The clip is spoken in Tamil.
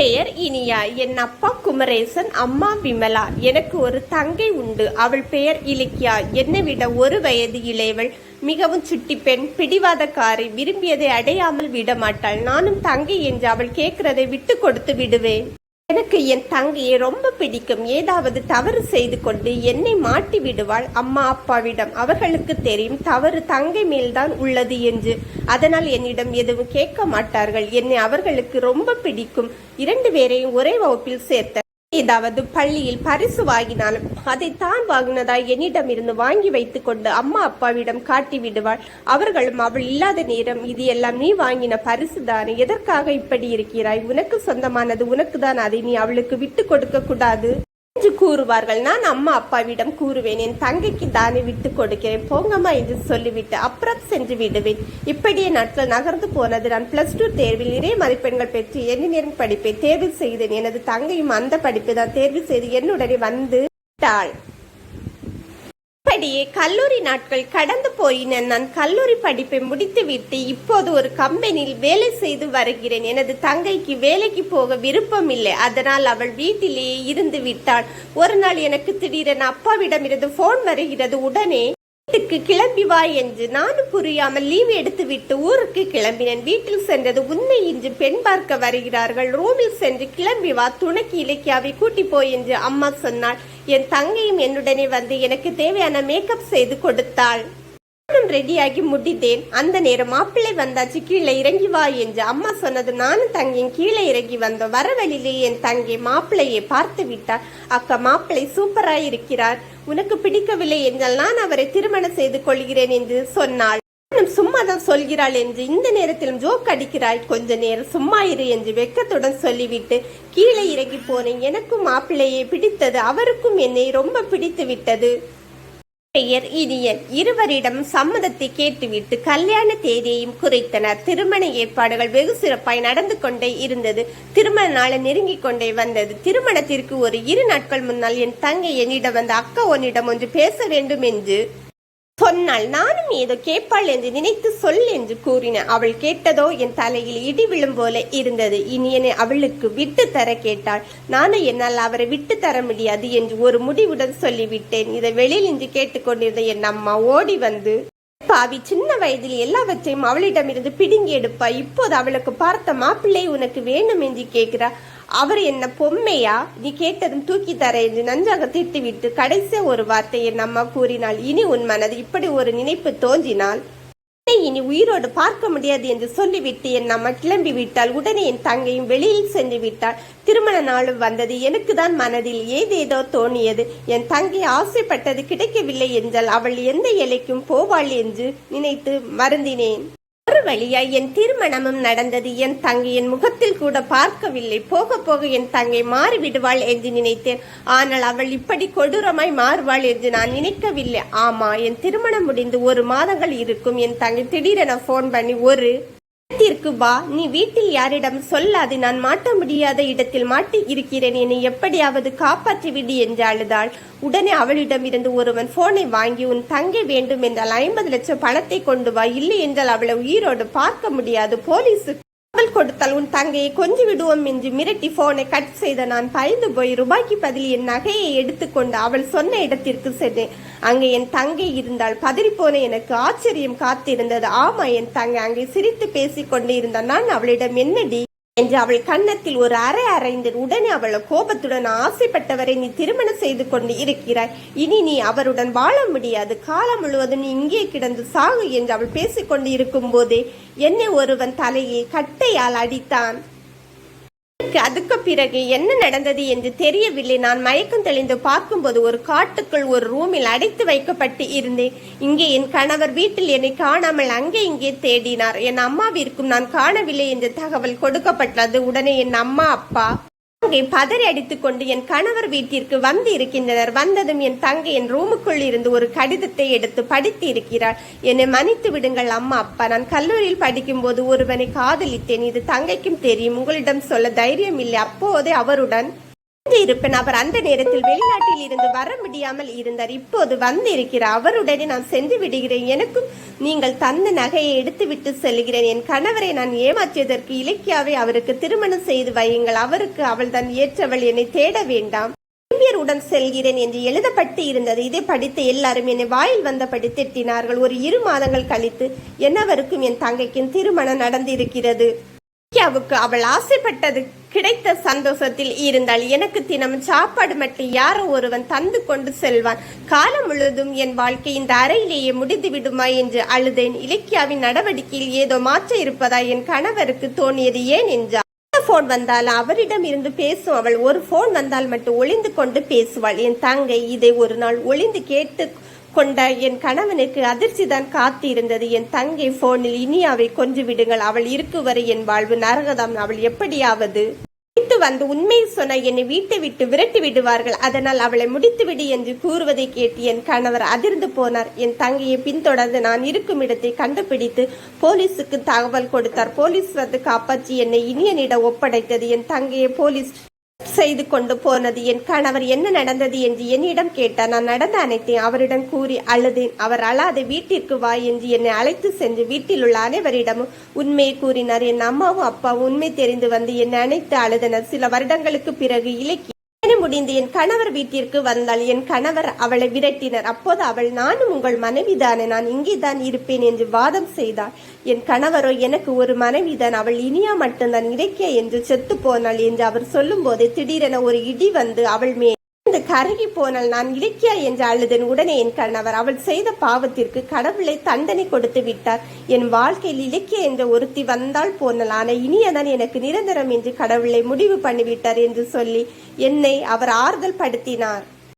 பெயர் இனியா. என் அப்பா குமரேசன் அம்மா விமலா. எனக்கு ஒரு தங்கை உண்டு. அவள் பெயர் இலக்கியா. என்னை விட ஒரு வயது இளையவள். மிகவும் சுட்டி பெண் பிடிவாதக்காரி. விரும்பியதை அடையாமல் விட மாட்டாள் நானும் தங்கை என்று அவள் கேட்கிறதை விட்டு கொடுத்து விடுவேன். எனக்கு என் தங்கையை ரொம்ப பிடிக்கும். ஏதாவது தவறு செய்து கொண்டு என்னை மாட்டி விடுவாள். அம்மா அப்பாவிடம் அவர்களுக்கு தெரியும் தவறு தங்கை மேல்தான் உள்ளது என்று. அதனால் என்னிடம் எதுவும் கேட்க மாட்டார்கள். என்னை அவர்களுக்கு ரொம்ப பிடிக்கும். இரண்டு பேரையும் ஒரே வகுப்பில் சேர்த்த ஏதாவது பள்ளியில் பரிசு வாங்கினாலும் அதை தான் வாங்கினதாய் என்னிடமிருந்து வாங்கி வைத்துக் கொண்டு அம்மா அப்பாவிடம் காட்டி விடுவாள். அவர்களும் அவள் இல்லாத நேரம் இது எல்லாம் நீ வாங்கின பரிசு தானே? எதற்காக இப்படி இருக்கிறாய்? உனக்கு சொந்தமானது உனக்கு தான் அதை நீ அவளுக்கு விட்டு கொடுக்க கூடாது. என்று கூறுவார்கள். நான் அம்மா அப்பாவிடம் கூறுவேன் என் தங்கைக்கு தானே விட்டு கொடுக்கிறேன். போங்கம்மா என்று சொல்லிவிட்டு அப்புறம் சென்று விடுவேன். இப்படியே நாட்கள் நகர்ந்து போனது. நான் பிளஸ் டூ தேர்வில் நிறைய மதிப்பெண்கள் பெற்று என்ஜினியரிங் படிப்பை தேர்வு செய்தேன். எனது தங்கையும் அந்த படிப்பை தான் தேர்வு செய்து என்னுடனே வந்து விட்டாள். இப்படியே கல்லூரி நாட்கள் கடந்து போயின. நான் கல்லூரி படிப்பை முடித்துவிட்டு இப்போது ஒரு கம்பெனியில் வேலை செய்து வருகிறேன். எனது தங்கைக்கு வேலைக்கு போக விருப்பம் இல்லை அதனால் அவள் வீட்டிலேயே இருந்து விட்டாள். ஒரு நாள் எனக்கு திடீரென அப்பாவிடமிருந்து போன் வருகிறது. உடனே வீட்டுக்கு கிளம்பி வா என்று நானும் புரியாமல் லீவ் எடுத்துவிட்டு ஊருக்கு கிளம்பினேன். வீட்டில் சென்றது உண்மை இன்று பெண் பார்க்க வருகிறார்கள். ரூமில் சென்று கிளம்பி வா துணைக்கு இலக்கியாவை கூட்டி போய் என்று அம்மா சொன்னாள். என் தங்கையும் என்னுடனே வந்து எனக்கு தேவையான மேக்கப் செய்து கொடுத்தாள். நானும் ரெடியாகி முடித்தேன். அந்த நேரம் மாப்பிள்ளை வந்தாச்சு கீழே இறங்கி வா என்று அம்மா சொன்னது நானும் தங்கியின் கீழே இறங்கி வந்தோம். வர வழியிலே என் தங்கை மாப்பிள்ளையை பார்த்து விட்டார் அக்கா மாப்பிள்ளை சூப்பராய் இருக்கிறார். உனக்கு பிடிக்கவில்லை என்றால் நான் அவரை திருமணம் செய்து கொள்கிறேன் என்று சொன்னாள். சும்மா தான் சொல்கிறாள் என்று இந்த நேரத்திலும் ஜோக் அடிக்கிறாய் கொஞ்ச நேரம் சும்மா இரு என்று வெக்கத்துடன் சொல்லிவிட்டு கீழே இறங்கி போனேன். எனக்கும் மாப்பிள்ளையை பிடித்தது அவருக்கும் என்னை ரொம்ப பிடித்து விட்டது. பெயர் இனியன். இருவரிடம் சம்மதத்தை கேட்டுவிட்டு கல்யாண தேதியையும் குறைத்தனர். திருமண ஏற்பாடுகள் வெகு சிறப்பாய் நடந்து கொண்டே இருந்தது. திருமண நாளை நெருங்கிக் கொண்டே வந்தது. திருமணத்திற்கு ஒரு இரு நாட்கள் முன்னால் என் தங்கை என்னிடம் வந்த அக்கா உன்னிடம் ஒன்று பேச வேண்டும் என்று சொன்னாள் நானும் ஏதோ கேட்பாள் என்று நினைத்து சொல் என்று கூறினேன் அவள் கேட்டதோ என் தலையில் இடி விழும் போல இருந்தது. இனியனை அவளுக்கு விட்டு தர கேட்டாள். நானும் என்னால் அவரை விட்டு தர முடியாது என்று ஒரு முடிவுடன் சொல்லிவிட்டேன். இதை வெளியில் இன்று கேட்டுக்கொண்டிருந்த என் அம்மா ஓடி வந்து பாவி சின்ன வயதில் எல்லாவற்றையும் அவளிடமிருந்து பிடுங்கி எடுப்பா இப்போது அவளுக்கு பார்த்த மாப்பிள்ளை உனக்கு வேணும் என்று கேட்கிறா. அவர் என்ன பொம்மையா? நீ கேட்டதும் தூக்கி தர என்று நன்றாக திட்டுவிட்டு கடைசி ஒரு வார்த்தையை என் அம்மா கூறினாள். இனி உன் மனது இப்படி ஒரு நினைப்பு தோன்றினால்? இனி உயிரோடு பார்க்க முடியாது என்று சொல்லிவிட்டு என் அம்மா கிளம்பி விட்டால் உடனே என் தங்கையும் வெளியில் சென்று விட்டாள். திருமண நாளும் வந்தது. எனக்கு தான் மனதில் ஏதேதோ தோணியது என் தங்கை ஆசைப்பட்டது கிடைக்கவில்லை என்றால் அவள் எந்த எல்லைக்கும் போவாள் என்று நினைத்து மருந்தினேன் ஒரு வழியாய் என் திருமணமும் நடந்தது. என் தங்கை என் முகத்தில் கூட பார்க்கவில்லை. போக போக என் தங்கை மாறிவிடுவாள் என்று நினைத்தேன். ஆனால் அவள் இப்படி கொடூரமாய் மாறுவாள் என்று நான் நினைக்கவில்லை. ஆமா என் திருமணம் முடிந்து ஒரு மாதங்கள் இருக்கும். என் தங்கை திடீரென போன் பண்ணி ஒரு இடத்திற்கு வா. நீ வீட்டில் யாரிடம் சொல்லாது. நான் மாட்ட முடியாத இடத்தில் மாட்டி இருக்கிறேன். என்னை எப்படியாவது காப்பாற்றி விடு என்று அழுதாள். உடனே அவளிடம் இருந்து ஒருவன் போனை வாங்கி உன் தங்கை வேண்டும் என்றால் ஐம்பது லட்சம் பணத்தை கொண்டு வா. இல்லை என்றால் அவளை உயிரோடு பார்க்க முடியாது. போலீஸுக்கு கொடுத்தால் உன் தங்கையை கொஞ்சி விடுவோம் என்று மிரட்டி போனை கட் செய்த நான் பயந்து போய் ரூபாய்க்கு பதில் என் நகையை எடுத்துக்கொண்டு அவள் சொன்ன இடத்திற்கு சென்றேன். அங்கே என் தங்கை இருந்தாள் பதறிப்போன எனக்கு ஆச்சரியம் காத்திருந்தது. ஆமா என் தங்கை அங்கே சிரித்து பேசிக்கொண்டு இருந்தான். நான் அவளிடம் என்னடி? என்று அவள் கன்னத்தில் ஒரு அறை அரைந்து உடனே அவள் கோபத்துடன் ஆசைப்பட்டவரை நீ திருமணம் செய்து கொண்டு இருக்கிறாய். இனி நீ அவருடன் வாழ முடியாது. காலம் முழுவதும் நீ இங்கே கிடந்து சாகு என்று அவள் பேசிக்கொண்டு இருக்கும் போதே என்னை ஒருவன் தலையை கட்டையால் அடித்தான். அதுக்கு பிறகு என்ன நடந்தது என்று தெரியவில்லை. நான் மயக்கம் தெளிந்து பார்க்கும்போது ஒரு காட்டுக்குள் ஒரு ரூமில் அடைத்து வைக்கப்பட்டு இருந்தேன். இங்கே என் கணவர் வீட்டில் என்னை காணாமல் அங்கே இங்கே தேடினார். என் அம்மாவிற்கும் நான் காணவில்லை என்ற தகவல் கொடுக்கப்பட்டது. உடனே என் அம்மா அப்பா தங்கை பதறி அடித்துக்கொண்டு என் கணவர் வீட்டிற்கு வந்து இருக்கின்றனர் வந்ததும் என் தங்கை என் ரூமுக்குள் இருந்து ஒரு கடிதத்தை எடுத்து படித்து இருக்கிறார் என்னை மன்னித்து விடுங்கள் அம்மா அப்பா. நான் கல்லூரியில் படிக்கும்போது ஒருவனை காதலித்தேன். இது தங்கைக்கும் தெரியும். உங்களிடம் சொல்ல தைரியம் இல்லை. அப்போதே அவருடன் இருப்பேன் அவர் அந்த நேரத்தில் வெளிநாட்டில் இருந்து வர முடியாமல் இருந்தார். இப்போது வந்திருக்கிறார். அவருடனே நான் சென்று விடுகிறேன். எனக்கும் நீங்கள் தந்த நகையை எடுத்துவிட்டு செல்கிறேன். என் கணவரை நான் ஏமாற்றியதற்கு இலக்கியாவை அவருக்கு திருமணம் செய்து வையுங்கள். அவருக்கு அவள் தான் ஏற்றவள். என்னை தேட வேண்டாம். உடன் செல்கிறேன் என்று எழுதப்பட்டு இருந்தது. இதை படித்து எல்லாரும் என்னை வாயில் வந்தபடி திட்டினார்கள். ஒரு இரு மாதங்கள் கழித்து என்னவருக்கும் என் தங்கைக்கும் திருமணம் நடந்திருக்கிறது. அவள் ஆசைப்பட்டது கிடைத்த சந்தோஷத்தில் இருந்தால் எனக்கு தினம் சாப்பாடு மட்டும் யாரோ ஒருவன் தந்து கொண்டு செல்வான். காலம் முழுவதும் என் வாழ்க்கை இந்த அறையிலேயே முடிந்து விடுமா என்று அழுதேன். இலக்கியாவின் நடவடிக்கையில் ஏதோ மாற்றம் இருப்பதா என் கணவருக்கு தோணியது ஏன் என்றார் போன் வந்தால் அவரிடம் இருந்து பேசும் அவள். ஒரு போன் வந்தால் மட்டும் ஒளிந்து கொண்டு பேசுவாள். என் தங்கை இதை ஒரு நாள் ஒளிந்து கேட்டு கொண்ட என் கணவனுக்கு அதிர்ச்சிதான் காத்திருந்தது. என் தங்கை போனில் இனியாவை கொஞ்சு விடுங்கள். அவள் இருக்கு வரை என் வாழ்வு நரகதாம். அவள் எப்படியாவது வீட்டு வந்து உண்மையை சொன்ன என்னை வீட்டை விட்டு விரட்டி விடுவார்கள். அதனால் அவளை முடித்துவிடு என்று கூறுவதை கேட்டு என் கணவர் அதிர்ந்து போனார். என் தங்கையை பின்தொடர்ந்து நான் இருக்கும் இடத்தை கண்டுபிடித்து போலீசுக்கு தகவல் கொடுத்தார். போலீஸ் வந்து காப்பாற்றி என்னை இனியனிடம் ஒப்படைத்தது. என் தங்கையை போலீஸ் செய்து கொண்டு போனது. என் கணவர் என்ன நடந்தது என்று என்னிடம் கேட்டார். நான் நடந்த அனைத்தையும் அவரிடம் கூறி அழுதேன் அவர் அழாத வீட்டிற்கு வா என்று என்னை அழைத்து சென்று வீட்டில் உள்ள அனைவரிடமும் உண்மையை கூறினார். என் அம்மாவும் அப்பாவும் உண்மை தெரிந்து வந்து என்னை அனைத்து அழுதனர். சில வருடங்களுக்கு பிறகு இலக்கிய முடிந்து என் கணவர் வீட்டிற்கு வந்தாள் என் கணவர் அவளை விரட்டினர். அப்போது அவள் நானும் உங்கள் மனைவிதானே நான் இங்கேதான் இருப்பேன் என்று வாதம் செய்தாள். என் கணவரோ எனக்கு ஒரு மனைவிதான். அவள் இனியா மட்டும்தான் இலக்கிய என்று செத்து போனாள் என்று அவர் சொல்லும் போதே திடீரென ஒரு இடி வந்து அவள் மே கருகி போனால் நான் இலக்கியா என்று அழுதன் உடனே என் கணவர் அவள் செய்த பாவத்திற்கு கடவுளை தண்டனை கொடுத்து விட்டார். என் வாழ்க்கையில் இலக்கிய என்ற ஒருத்தி வந்தால் போனல் ஆனால் இனியதான் எனக்கு நிரந்தரம் என்று கடவுளை முடிவு பண்ணிவிட்டார் என்று சொல்லி என்னை அவர் ஆறுதல் படுத்தினார்.